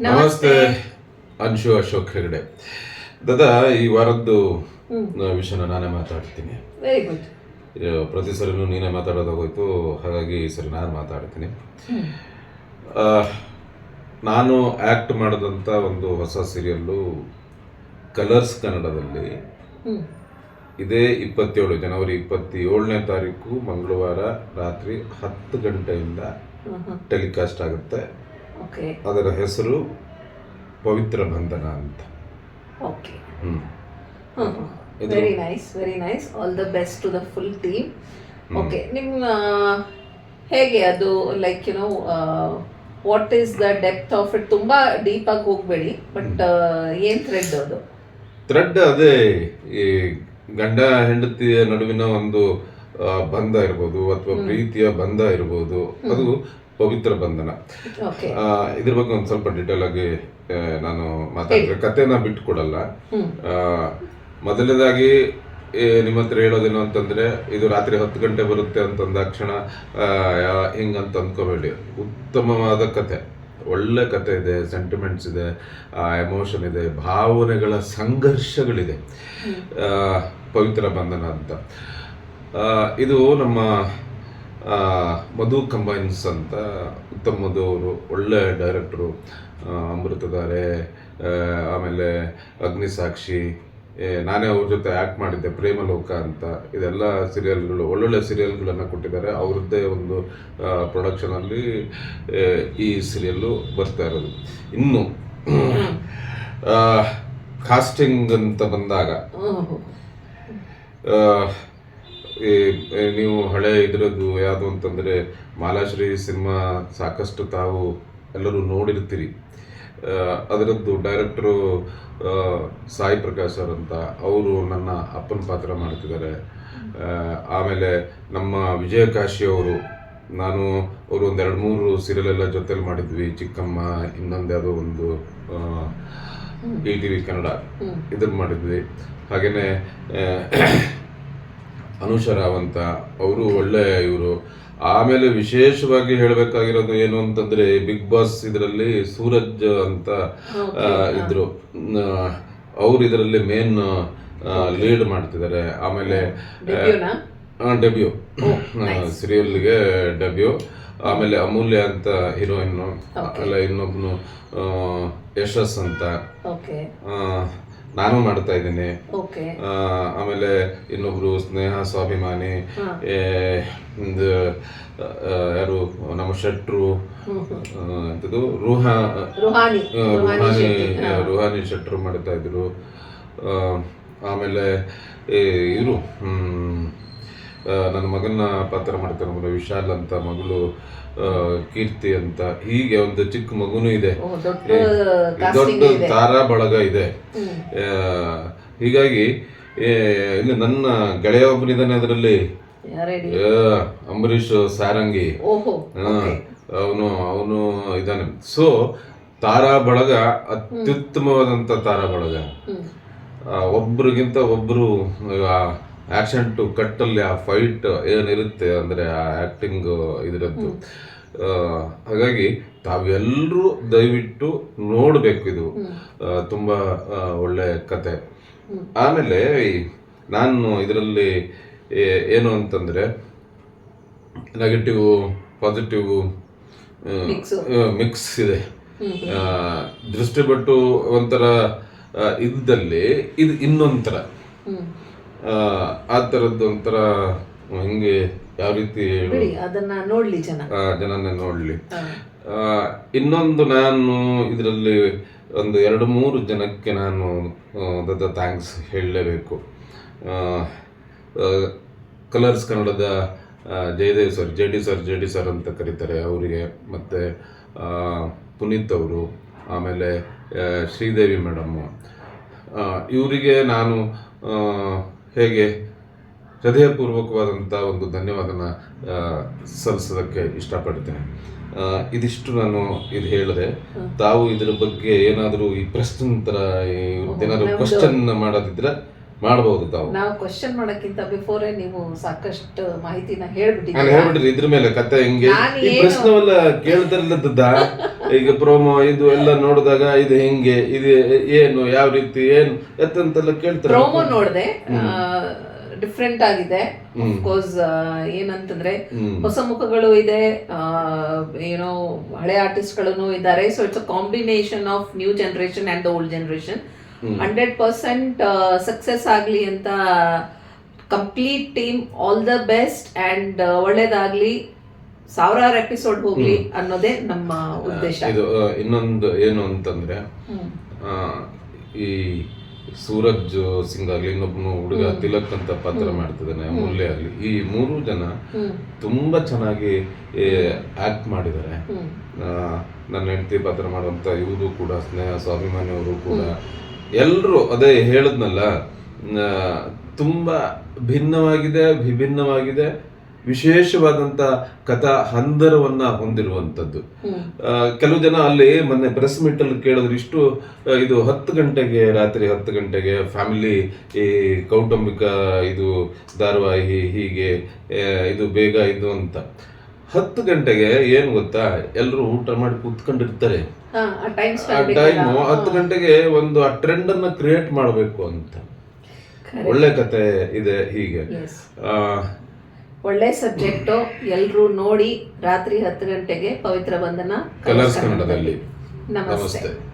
ನಮಸ್ತೆ. ಅಂಶು ಅಶೋಕ್ ಹೆಗಡೆ. ದಾದಾ ಈ ವಾರದ್ದು ವಿಷಯನ ನಾನೇ ಮಾತಾಡ್ತೀನಿ. ವೆರಿ ಗುಡ್ ಪ್ರತಿ ಸರಿನೂ ನೀನೇ ಮಾತಾಡೋದಾಗೋಯ್ತು ಹಾಗಾಗಿ ಈ ಸರಿ ನಾನು ಮಾತಾಡ್ತೀನಿ. ನಾನು ಆ್ಯಕ್ಟ್ ಮಾಡಿದಂಥ ಒಂದು ಹೊಸ ಸೀರಿಯಲ್ಲು ಕಲರ್ಸ್ ಕನ್ನಡದಲ್ಲಿ. ಇದೇ ಇಪ್ಪತ್ತೇಳು ಜನವರಿ ಇಪ್ಪತ್ತೇಳನೇ ತಾರೀಕು ಮಂಗಳವಾರ ರಾತ್ರಿ ಹತ್ತು ಗಂಟೆಯಿಂದ ಟೆಲಿಕಾಸ್ಟ್ ಆಗುತ್ತೆ. ಓಕೆ ಅದರ ಹೆಸರು ಪವಿತ್ರ ಬಂಧನ ಅಂತ. Okay very nice very nice all the best to the full team okay ನಿಮ್ಮ ಹೇಗೆ ಅದು like you know what is the depth of it ತುಂಬಾ ಡೀಪ್ ಆಗಿ ಹೋಗ್ಬೇಡಿ ಬಟ್ ಏನ್ ಥ್ರೆಡ್ ಅದು? ಥ್ರೆಡ್ ಅದೇ ಈ ಗಂಡ ಹೆಂಡತಿಯ ನಡುವಿನ ಒಂದು ಬಂಧ ಇರ್ಬೋದು ಅಥವಾ ಪ್ರೀತಿಯ ಬಂಧ ಇರ್ಬೋದು ಅದು ಪವಿತ್ರ ಬಂಧನ. ಇದ್ರ ಬಗ್ಗೆ ಒಂದು ಸ್ವಲ್ಪ ಡಿಟೇಲ್ ಆಗಿ ನಾನು ಮಾತಾಡಿದ್ರೆ ಕಥೆನ ಬಿಟ್ಕೊಡಲ್ಲ. ಮೊದಲನೇದಾಗಿ ನಿಮ್ಮ ಹತ್ರ ಹೇಳೋದೇನು ಅಂತಂದ್ರೆ ಇದು ರಾತ್ರಿ ಹತ್ತು ಗಂಟೆ ಬರುತ್ತೆ ಅಂತಂದಾಕ್ಷಣ ಹಿಂಗಂತ ಅಂದ್ಕೋಬೇಡಿ ಉತ್ತಮವಾದ ಕತೆ ಒಳ್ಳೆ ಕತೆ ಇದೆ ಸೆಂಟಿಮೆಂಟ್ಸ್ ಇದೆ ಎಮೋಷನ್ ಇದೆ ಭಾವನೆಗಳ ಸಂಘರ್ಷಗಳಿದೆ. ಪವಿತ್ರ ಬಂಧನ ಅಂತ. ಇದು ನಮ್ಮ ಮಧು ಕಂಬೈನ್ಸ್ ಅಂತ ಉತ್ತಮ್ ಮಧು ಅವರು ಒಳ್ಳೆ ಡೈರೆಕ್ಟ್ರು. ಅಮೃತಧಾರೆ ಆಮೇಲೆ ಅಗ್ನಿಸಾಕ್ಷಿ ನಾನೇ ಅವ್ರ ಜೊತೆ ಆ್ಯಕ್ಟ್ ಮಾಡಿದ್ದೆ ಪ್ರೇಮಲೋಕ ಅಂತ. ಇದೆಲ್ಲ ಸೀರಿಯಲ್ಗಳು ಒಳ್ಳೊಳ್ಳೆ ಸೀರಿಯಲ್ಗಳನ್ನು ಕೊಟ್ಟಿದ್ದಾರೆ. ಅವ್ರದ್ದೇ ಒಂದು ಪ್ರೊಡಕ್ಷನಲ್ಲಿ ಈ ಸೀರಿಯಲ್ಲು ಬರ್ತಾ ಇರೋದು. ಇನ್ನು ಕಾಸ್ಟಿಂಗ್ ಅಂತ ಬಂದಾಗ ಈ ನೀವು ಹಳೆ ಇದರದ್ದು ಯಾವುದು ಅಂತಂದರೆ ಮಾಲಾಶ್ರೀ ಸಿನಿಮಾ ಸಾಕಷ್ಟು ತಾವು ಎಲ್ಲರೂ ನೋಡಿರ್ತೀರಿ. ಅದರದ್ದು ಡೈರೆಕ್ಟರು ಸಾಯಿ ಪ್ರಕಾಶ್ ಸರ್ ಅಂತ ಅವರು ನನ್ನ ಅಪ್ಪನ ಪಾತ್ರ ಮಾಡ್ತಿದ್ದಾರೆ. ಆಮೇಲೆ ನಮ್ಮ ವಿಜಯಕಾಶಿ ಅವರು ನಾನು ಅವರು ಒಂದು ಎರಡು ಮೂರು ಸೀರಿಯಲ್ ಎಲ್ಲ ಜೊತೆಲಿ ಮಾಡಿದ್ವಿ ಚಿಕ್ಕಮ್ಮ ಇನ್ನೊಂದು ಯಾವುದೋ ಒಂದು ಇ ಟಿ ವಿ ಕನ್ನಡ ಇದನ್ನು ಮಾಡಿದ್ವಿ. ಹಾಗೆಯೇ ಅನುಷ ರಾವಂತ ಅವರು ಒಳ್ಳೆಯ ಇವರು. ಆಮೇಲೆ ವಿಶೇಷವಾಗಿ ಹೇಳಬೇಕಾಗಿರೋದು ಏನು ಅಂತಂದ್ರೆ ಬಿಗ್ ಬಾಸ್ ಇದರಲ್ಲಿ ಸೂರಜ್ ಅಂತ ಇದ್ರು. ಅವ್ರು ಇದರಲ್ಲಿ ಮೇನ್ ಲೀಡ್ ಮಾಡ್ತಿದ್ದಾರೆ. ಆಮೇಲೆ ಡೆಬ್ಯೂ ಸೀರಿಯಲ್ಗೆ ಡೆಬ್ಯೂ ಆಮೇಲೆ ಅಮೂಲ್ಯ ಅಂತ ಹೀರೋಯಿನ್ ಅಲ್ಲ ಇನ್ನೊಬ್ನು ಯಶಸ್ ಅಂತ. ನಾನು ಮಾಡ್ತಾ ಇದ್ದೀನಿ. ಆಮೇಲೆ ಇನ್ನೊಬ್ರು ಸ್ನೇಹ ಸ್ವಾಭಿಮಾನಿ ಯಾರು ನಮ್ಮ ಶೆಟ್ರು ರೋಹಾ ರುಹಾನಿ ರುಹಾನಿ ಶೆಟ್ರು ಮಾಡ್ತಾ ಇದ್ರು. ಆಮೇಲೆ ಇವರು ನನ್ನ ಮಗನ ಪಾತ್ರ ಮಾಡ್ತಾರೆ ಮಗ ವಿಶಾಲ್ ಅಂತ ಮಗಳು ಕೀರ್ತಿ ಅಂತ. ಹೀಗೆ ಒಂದು ಚಿಕ್ಕ ಮಗುನೂ ಇದೆ. ದೊಡ್ಡ. ತಾರಾ ಬಳಗ ಇದೆ. ಹೀಗಾಗಿ ಇನ್ನು ನನ್ನ ಗೆಳೆಯ ಒಬ್ಬನಿದ್ದಾನೆ ಅದರಲ್ಲಿ. ಅಂಬರೀಶ್ ಅಂಬರೀಷ್ ಸಾರಂಗಿ. ಅವನು ಅವನು ಇದ್ದಾನೆ ಸೊ ತಾರಾ ಬಳಗ ಅತ್ಯುತ್ತಮವಾದಂತ ತಾರಾ ಬಳಗ. ಒಬ್ರಿಗಿಂತ ಒಬ್ರು ಆಕ್ಷನ್ ಟು ಕಟ್ಟಲ್ಲಿ ಆ ಫೈಟ್ ಏನಿರುತ್ತೆ ಅಂದರೆ ಆ ಆ್ಯಕ್ಟಿಂಗ್ ಇದರದ್ದು. ಹಾಗಾಗಿ ತಾವೆಲ್ಲರೂ ದಯವಿಟ್ಟು ನೋಡಬೇಕು ಇದು. ತುಂಬ ಒಳ್ಳೆ ಕತೆ. ಆಮೇಲೆ ಈ ನಾನು ಇದರಲ್ಲಿ ಏನು ಅಂತಂದರೆ ನೆಗೆಟಿವ್ ಪಾಸಿಟಿವ್ ಮಿಕ್ಸ್ ಇದೆ. ದೃಷ್ಟಿಪಟ್ಟು ಒಂಥರ ಇದ್ದಲ್ಲಿ ಇದು ಇನ್ನೊಂಥರ. ಆ, ಥರದ್ದು ಒಂಥರ ಹಿಂಗೆ ಯಾವ ರೀತಿ ಹೇಳು- ಬಿಡಿ ಅದನ್ನ ನೋಡ್ಲಿ ಜನ. ಆ, ಜನನ ನೋಡಲಿ. ಇನ್ನೊಂದು ನಾನು ಇದರಲ್ಲಿ ಒಂದು ಎರಡು ಮೂರು ಜನಕ್ಕೆ ನಾನು ದೊಡ್ಡ ಥ್ಯಾಂಕ್ಸ್ ಹೇಳಲೇಬೇಕು. ಕಲರ್ಸ್ ಕನ್ನಡದ ಆ, Jayadev sir J D sir J D sir ಅಂತ ಕರೀತಾರೆ ಅವರಿಗೆ. ಮತ್ತು ಪುನೀತ್ ಅವರು ಆಮೇಲೆ ಆ, ಶ್ರೀದೇವಿ ಮೇಡಮ್ಮು ಇವರಿಗೆ ನಾನು ಆ, ಹೇಗೆ ಹೃದಯಪೂರ್ವಕವಾದಂಥ ಒಂದು ಧನ್ಯವಾದನ ಸಲ್ಲಿಸೋದಕ್ಕೆ ಇಷ್ಟಪಡ್ತೇನೆ. ಇದಿಷ್ಟು ನಾನು ಇದು ಹೇಳಿದೆ. ತಾವು ಇದರ ಬಗ್ಗೆ ಏನಾದರೂ ಈ ಪ್ರಶ್ನೆ ಥರ ಏನಾದರೂ ಕ್ವಶನ್ ಮಾಡೋದಿದ್ರೆ ಮಾಡಬಹುದು ತಾವು. ನಾವು ಕ್ವಶನ್ ಮಾಡಕ್ಕಿಂತ ಬಿಫೋರ್ ನೀವು ಸಾಕಷ್ಟು ಮಾಹಿತಿನ ಹೇಳ್ಬಿಟ್ಟಿದ್ದೀರಾ? ಇದ್ರ ಮೇಲೆ ಕತೆ ಹೆಂಗೆ? ಈ ಪ್ರಶ್ನೆವೆಲ್ಲ ಕೇಳ್ತಾರಲ್ಲದ ಈಗ ಪ್ರೋಮೋ ಇದು ಎಲ್ಲ ನೋಡಿದಾಗ ಇದು ಹೆಂಗೆ ಇದು ಏನು ಯಾವ ರೀತಿ ಏನು ಎತ್ತಂತೆಲ್ಲ ಕೇಳ್ತಾರೆ ಪ್ರೋಮೋ ನೋಡಿದೆ ಡಿಫ್ರೆಂಟ್ ಆಗಿದೆ. ಅಫ್ಕೋರ್ಸ್ ಏನಂತಂದ್ರೆ ಹೊಸ ಮುಖಗಳು ಇದೆ ಏನೋ ಹಳೆ ಆರ್ಟಿಸ್ಟ್ಗಳನ್ನು ಇದ್ದಾರೆ so it's a combination of new generation and old generation hundred percent success ಆಗಲಿ ಅಂತ complete team all the best and ಒಳ್ಳೇದಾಗ್ಲಿ. ಸಾವಿರಾರು ಎಪಿಸೋಡ್ ಹೋಗ್ಲಿ ಅನ್ನೋದೇ ನಮ್ಮ ಉದ್ದೇಶ. ಇದು ಇನ್ನೊಂದು ಏನು ಅಂತಂದ್ರೆ ಆ, ಈ ಸೂರಜ್ ಸಿಂಗ್ ಆಗ್ಲಿ ಇನ್ನೊಬ್ನು ಹುಡುಗ ತಿಲಕ್ ಅಂತ ಪಾತ್ರ ಮಾಡ್ತಿದ್ದಾನೆ ಮುಲ್ಲೆ ಆಗ್ಲಿ. ಈ ಮೂರು ಜನ ತುಂಬಾ ಚೆನ್ನಾಗಿ ಆಕ್ಟ್ ಮಾಡಿದ್ದಾರೆ. ನನ್ನ ಹೆಂಡತಿ ಪಾತ್ರ ಮಾಡುವಂತ ಇವರು ಕೂಡ ಸ್ನೇಹ ಸ್ವಾಭಿಮಾನಿ ಅವರು ಕೂಡ ಎಲ್ಲರೂ ಅದೇ ಹೇಳದ್ನಲ್ಲ ತುಂಬಾ ಭಿನ್ನವಾಗಿದೆ ವಿಭಿನ್ನವಾಗಿದೆ ವಿಶೇಷವಾದಂತ ಕಥಾ ಹಂದರವನ್ನ ಹೊಂದಿರುವಂತದ್ದು. ಆ, ಕೆಲವು ಜನ ಅಲ್ಲಿ ಮೊನ್ನೆ ಪ್ರೆಸ್ ಮೀಟ್ ಅಲ್ಲಿ ಕೇಳಿದ್ರು ಇಷ್ಟು ಇದು ಹತ್ತು ಗಂಟೆಗೆ ರಾತ್ರಿ ಹತ್ತು ಗಂಟೆಗೆ ಫ್ಯಾಮಿಲಿ ಈ ಕೌಟುಂಬಿಕ ಇದು ಧಾರಾವಾಹಿ ಹೀಗೆ ಇದು ಬೇಗ ಇದು ಅಂತ. ಹತ್ತು ಗಂಟೆಗೆ ಏನ್ ಗೊತ್ತಾ? ಎಲ್ಲರೂ ಊಟ ಮಾಡಿ ಕೂತ್ಕೊಂಡಿರ್ತಾರೆ. ಟೈಮ್ ಹತ್ತು ಗಂಟೆಗೆ ಒಂದು ಆ ಟ್ರೆಂಡ್ ಅನ್ನ ಕ್ರಿಯೇಟ್ ಮಾಡಬೇಕು ಅಂತ. ಒಳ್ಳೆ ಕತೆ ಇದೆ ಹೀಗೆ. ಆ, ಒಳ್ಳೆ ಸಬ್ಜೆಕ್ಟು ಎಲ್ಲರೂ ನೋಡಿ ರಾತ್ರಿ ಹತ್ತು ಗಂಟೆಗೆ ಪವಿತ್ರ ಬಂಧನ ಕಲರ್ಸ್ ಕನ್ನಡದಲ್ಲಿ. ನಮಸ್ತೆ. ನಮಸ್ತೆ.